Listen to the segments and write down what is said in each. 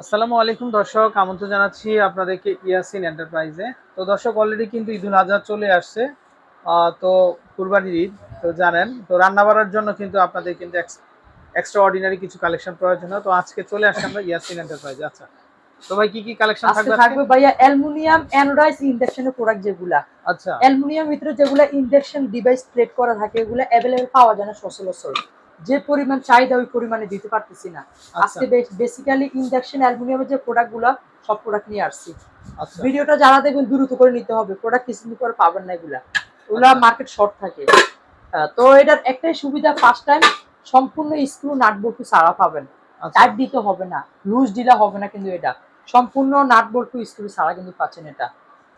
আসসালামু আলাইকুম দর্শক আমন্ত্রণ জানাচ্ছি আপনাদেরকে ইয়াসিন এন্টারপ্রাইজে তো দর্শক অলরেডি কিন্তু ঈদুল আজহা চলে আসছে। তো কুরবানির ঈদ তো জানেন তো রান্না বাড়ার জন্য কিন্তু আপনাদের কিন্তু এক্সট্রা অর্ডিনারি কিছু কালেকশন প্রয়োজন হয়। তো আজকে চলে আসছে আমরা ইয়াসিন এন্টারপ্রাইজে আচ্ছা তো ভাই কি কি কালেকশন থাকবে থাকবে ভাইয়া অ্যালুমিনিয়াম অ্যানোডাইজ ইন্ডাকশনের প্রোডাক্ট যেগুলা। আচ্ছা। অ্যালুমিনিয়াম ভিতরে যেগুলা ইন্ডাকশন ডিভাইস প্লেট করা থাকে এগুলো অ্যাভেলেবল পাওয়া যায় না সচরাচর। যে পরিমাণ চাহিদা ওই পরিমাণে দিতে পারতেছি না। আচ্ছা। আজকে বেসিক্যালি ইন্ডাকশন অ্যালুমিনিয়ামের যে প্রোডাক্টগুলো সব প্রোডাক্ট নিয়ে আসছি। আচ্ছা। ভিডিওটা যারা দেখবেন দ্রুত করে নিতে হবে। প্রোডাক্ট কিছুদিন পরে পাবেন না এগুলা। ওগুলা আচ্ছা। মার্কেট শর্ট থাকে। তো এটার একটাই সুবিধা ফার্স্ট টাইম সম্পূর্ণ স্ক্রু নাট বল্টু ছাড়া পাবেন। আচ্ছা। টাইট দিতে হবে না। লুজ দিলে হবে না কিন্তু এটা। সম্পূর্ণ নাট বল্টু স্ক্রু ছাড়া কিন্তু পাচ্ছেন এটা।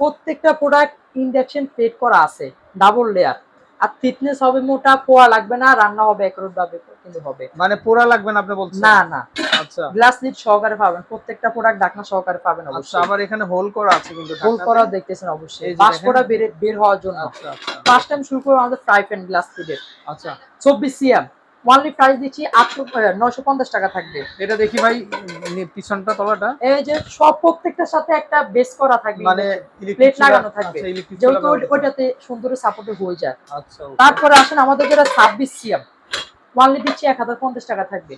প্রত্যেকটা প্রোডাক্ট ইন্ডাকশন প্লেট করা আছে ডাবল লেয়ার আর ফিটনেস হবে মোটা পোয়া লাগবে না রান্না হবে একরোট ভাবে কিন্তু হবে। মানে পোড়া লাগবে না আপনি বলছেন? না না। আচ্ছা। গ্লাস লিড সহকারে পাবেন প্রত্যেকটা প্রোডাক্ট ঢাকনা সহকারে পাবেন আচ্ছা অবশ্যই। আবার এখানে হোল করা আছে কিন্তু হোল করা দেখতেছেন অবশ্যই। বাষ্পটা বের বের হওয়ার জন্য। আচ্ছা আচ্ছা। ফার্স্ট টাইম শুরু করব আমাদের ফ্রাই প্যান গ্লাস লিডের আচ্ছা। চব্বিশ সিএম ওয়ানলি প্রাইস দিচ্ছি আটশো নয়শো পঞ্চাশ টাকা থাকবে। এটা দেখি ভাই পিছনটা তলাটা। এই যে সব প্রত্যেকটার সাথে একটা বেস করা থাকবে মানে প্লেট লাগানো থাকবে। আচ্ছা যেহেতু ওইটাতে সুন্দর সাপোর্টে হয়ে যায়। আচ্ছা তারপরে আসেন আমাদের যেটা ছাব্বিশ সিএম। ওয়ানলি দিচ্ছি এক হাজার পঞ্চাশ টাকা থাকবে।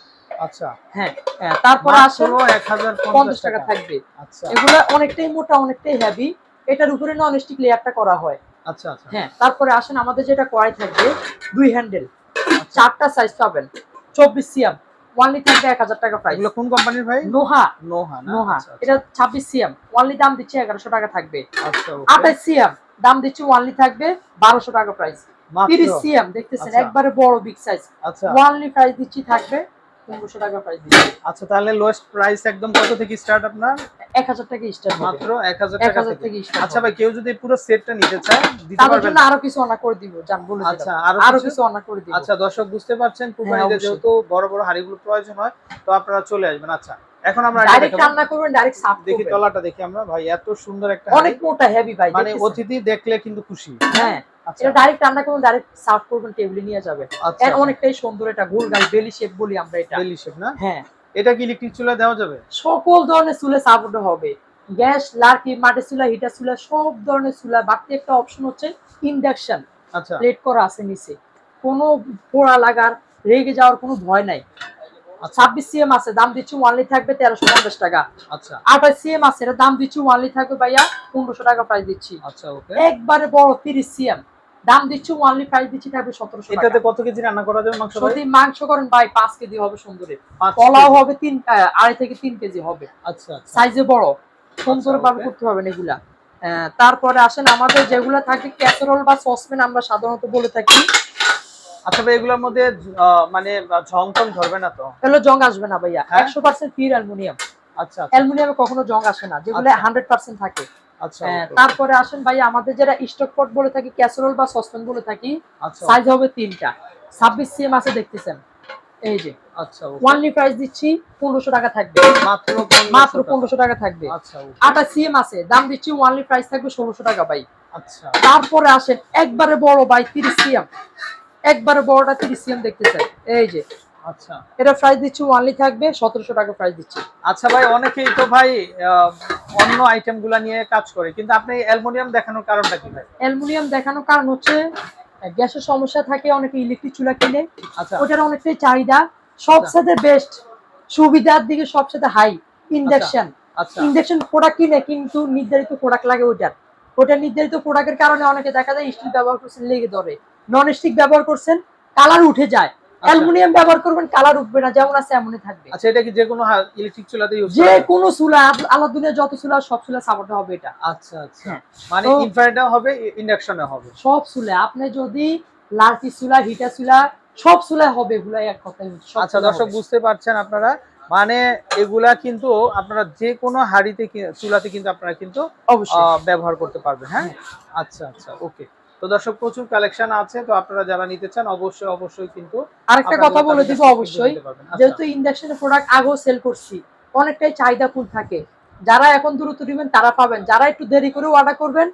আচ্ছা। হ্যাঁ হ্যাঁ, তারপরে আসেন মাত্র 1050 পঞ্চাশ টাকা থাকবে। আচ্ছা। এগুলো অনেকটাই মোটা অনেকটাই হেভি এটার উপরে নন স্টিক লেয়ারটা করা হয়। আচ্ছা আচ্ছা। হ্যাঁ তারপরে আসেন আমাদের যেটা কড়াই থাকবে দুই হ্যান্ডেল। চারটা সাইজ পাবেন। চব্বিশ সিএম ওয়ানলি থাকবে এক হাজার টাকা প্রাইস এগুলো কোন কোম্পানির ভাই? নোহা। নোহা না? নোহা। আচ্ছা, আচ্ছা, এটা ছাব্বিশ সিএম ওয়ানলি দাম দিচ্ছে এগারোশো টাকা থাকবে। আচ্ছা আঠাশ সিএম দাম দিচ্ছে ওয়ানলি থাকবে বারোশো টাকা প্রাইস তিরিশ সিএম দেখতেছেন। একবারে বড় বিগ সাইজ ওয়ানলি প্রাইস দিচ্ছি থাকবে পনেরোশো টাকা প্রাইস দিচ্ছি। আচ্ছা তাহলে লোয়েস্ট প্রাইস একদম কত থেকে স্টার্ট আপনার? এক হাজার টাকা স্টার্ট মাত্র 1000 এক টাকা হাজার থেকে। থেকে আচ্ছা ভাই কেউ যদি পুরো সেটটা নিতে চায় দিতে তাদের জন্য আরও কিছু অনার করে দিব জান বলে আচ্ছা আরও কিছু? অনার করে দিব। আচ্ছা দর্শক বুঝতে পারছেন কুরবানিতে যেহেতু বড় বড় হাড়িগুলো প্রয়োজন হয় তো আপনারা চলে আসবেন। আচ্ছা এখন আমরা ডাইরেক্ট রান্না করবেন ডাইরেক্ট সাফ দেখি তলাটা দেখি আমরা। ভাই এত সুন্দর একটা অনেক মোটা হেভি ভাই মানে অতিথি দেখলে কিন্তু খুশি। হ্যাঁ। এটা ডাইরেক্ট করবেন ডাইরেক্ট সার্ভ করবেন টেবিলে নিয়ে যাবেন আচ্ছা এর অনেকটাই সুন্দর এটা গোল গাল বেলি শেপ বলি আমরা এটা। বেলি শেপ না? হ্যাঁ। এটা কি ইলেকট্রিক চুলা দেওয়া যাবে? সকল ধরনের চুলে সাপোর্ট হবে। গ্যাস লার্কি মাটির চুলা হিটার চুলা সব ধরনের চুলা বাড়তি একটা অপশন হচ্ছে ইন্ডাকশন আচ্ছা। প্লেট করা আছে নিচে। কোনো পোড়া লাগার রেগে যাওয়ার কোনো ভয় নাই। আচ্ছা। ছাব্বিশ সিএম আছে দাম দিচ্ছি ওয়ানলি থাকবে তেরোশো পঞ্চাশ টাকা। আচ্ছা। আঠাশ সিএম আছে এটা দাম দিচ্ছি ওয়ানলি থাকবে ভাইয়া পনেরোশো টাকা প্রাইস দিচ্ছি। আচ্ছা ওকে একবারে বড় তিরিশ সিএম দাম দিচ্ছি ওয়ানলি প্রাইস দিচ্ছি থাকবে সতেরোশো এটাতে কত কেজি রান্না করা যাবে মাংস যদি মাংস করেন ভাই পাঁচ কেজি হবে সুন্দরে। কলাও হবে তিন আড়াই থেকে তিন কেজি হবে। আচ্ছা আচ্ছা। সাইজে বড়। সুন্দর ভাবে করতে পারবেন এগুলা। তারপরে আসেন আমাদের যেগুলা থাকে ক্যাসারোল বা সসপ্যান আমরা সাধারণত বলে থাকি। আচ্ছা ভাই এগুলোর মধ্যে মানে ঝং টং ধরবে না তো? এগুলো জং আসবে না ভাইয়া। হ্যাঁ? একশো পার্সেন্ট পিওর অ্যালুমিনিয়াম আচ্ছা আচ্ছা, অ্যালুমিনিয়ামে কখনো জং আসে না। যেগুলো আচ্ছা। হান্ড্রেড পার্সেন্ট থাকে। আচ্ছা okay. তারপরে আসেন ভাইয়া আমাদের যেটা স্টক পট বলে থাকি ক্যাসারোল বা সসপ্যান বলে থাকি আচ্ছা সাইজ হবে তিনটা। ছাব্বিশ সিএম আছে দেখতেছেন। এই যে আচ্ছা ওয়ানলি প্রাইস দিচ্ছি পনেরোশো টাকা থাকবে। মাত্র মাত্র 1500 পনেরোশো টাকা থাকবে। আচ্ছা সিএম আছে দাম দিচ্ছি ওয়ানলি প্রাইস থাকবে ষোলোশো টাকা ভাই। আচ্ছা। তারপরে আসেন একবারে বড় ভাই তিরিশ সিএম একবারে বড়টা তিরিশ সিএম দেখতেছেন। এই যে আচ্ছা। এটা প্রাইস দিচ্ছি ওয়ানলি থাকবে সতেরোশো টাকা প্রাইস দিচ্ছি। আচ্ছা ভাই অনেকেই তো ভাই অন্য আইটেমগুলা নিয়ে কাজ করে কিন্তু আপনি অ্যালুমিনিয়াম দেখানোর কারণটা কি ভাই? অ্যালুমিনিয়াম দেখানোর কারণ হচ্ছে গ্যাসের সমস্যা থাকে অনেকে ইলেকট্রিক চুলা কিনে আচ্ছা। ওটার অনেকটাই চাহিদা। সবসাথে বেস্ট সুবিধার দিকে সবসাথে হাই ইন্ডাকশন আচ্ছা। ইন্ডাকশন প্রোডাক্ট কিনে কিন্তু নির্ধারিত প্রোডাক্ট লাগে ওইটার। ওটা নির্ধারিত প্রোডাক্টের কারণে অনেকে দেখা যায় স্টিল ব্যবহার করছেন লেগে ধরে। নন স্টিক ব্যবহার করছেন কালার উঠে যায়। অ্যালুমিনিয়াম ব্যবহার করবেন কালার উঠবে না যেমন আছে এমনই থাকবে। আচ্ছা এটা কি যে কোনো ইলেকট্রিক চুলাতে ইউজ যে কোনো চুলা আল্লাহ দুনিয়া যত চুলা সব চুলা সাপোর্ট হবে এটা। আচ্ছা আচ্ছা। হ্যাঁ। মানে ইনফ্রারেডও হবে ইন্ডাকশনে হবে। সব চুলা আপনি যদি লার্কি চুলা হিটা চুলা সব চুলা হবে এগুলা এক কথাই আচ্ছা দর্শক বুঝতে পারছেন আপনারা? মানে এগুলা কিন্তু আপনারা যে কোনো হাড়িতে চুলাতে কিন্তু আপনারা কিন্তু অবশ্যই। ব্যবহার করতে পারবেন হ্যাঁ? আচ্ছা আচ্ছা ওকে তো দর্শক প্রচুর কালেকশন আছে তো আপনারা যারা নিতে চান অবশ্যই অবশ্যই কিন্তু আরেকটা কথা বলে দিব অবশ্যই। আচ্ছা, যেহেতু ইন্ডাকশনের প্রোডাক্ট আগেও সেল করছি অনেকটাই চাহিদা ফুল থাকে। যারা এখন দ্রুত দিবেন তারা পাবেন। যারা একটু দেরি করে অর্ডার করবেন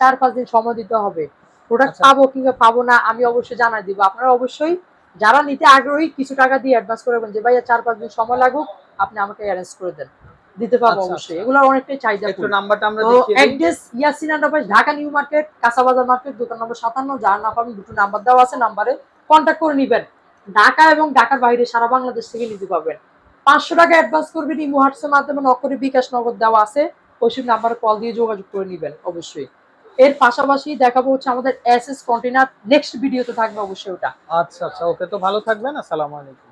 চার পাঁচ দিন সময় দিতে হবে। প্রোডাক্ট আচ্ছা। পাবো কিংবা পাবো না আমি অবশ্যই জানাই দিব। আপনারা অবশ্যই যারা নিতে আগ্রহী কিছু টাকা দিয়ে অ্যাডভান্স করবেন যে ভাইয়া চার পাঁচ দিন সময় লাগুক আপনি আমাকে অ্যারেঞ্জ করে দেন। দিতে পারব আচ্ছা, অবশ্যই। আচ্ছা। এগুলোর অনেকটাই চাহিদা একটু নাম্বারটা আমরা দেখিয়ে address Yasin enterprise Dhaka new market কাঁচাবাজার market দোকান নম্বর সাতান্ন যার না পাবেন দুটো নাম্বার। দেওয়া আছে নাম্বারে কন্ট্যাক্ট করে নিবেন। ঢাকা এবং ঢাকার বাইরে সারা বাংলাদেশ থেকে নিতে পারবেন। পাঁচশো টাকা অ্যাডভান্স করবেন ইমো হোয়াটসঅ্যাপ মাধ্যমে নকরে বিকাশ নগদ দেওয়া আছে। ওইসব নাম্বারে কল দিয়ে যোগাযোগ করে নিবেন অবশ্যই। এর পাশাপাশি দেখাবো হচ্ছে আমাদের এস এস কন্টেনার নেক্সট ভিডিওতে থাকবে অবশ্যই ওটা। আচ্ছা আচ্ছা। ওকে তো ভালো থাকবেন। আসসালামু আলাইকুম।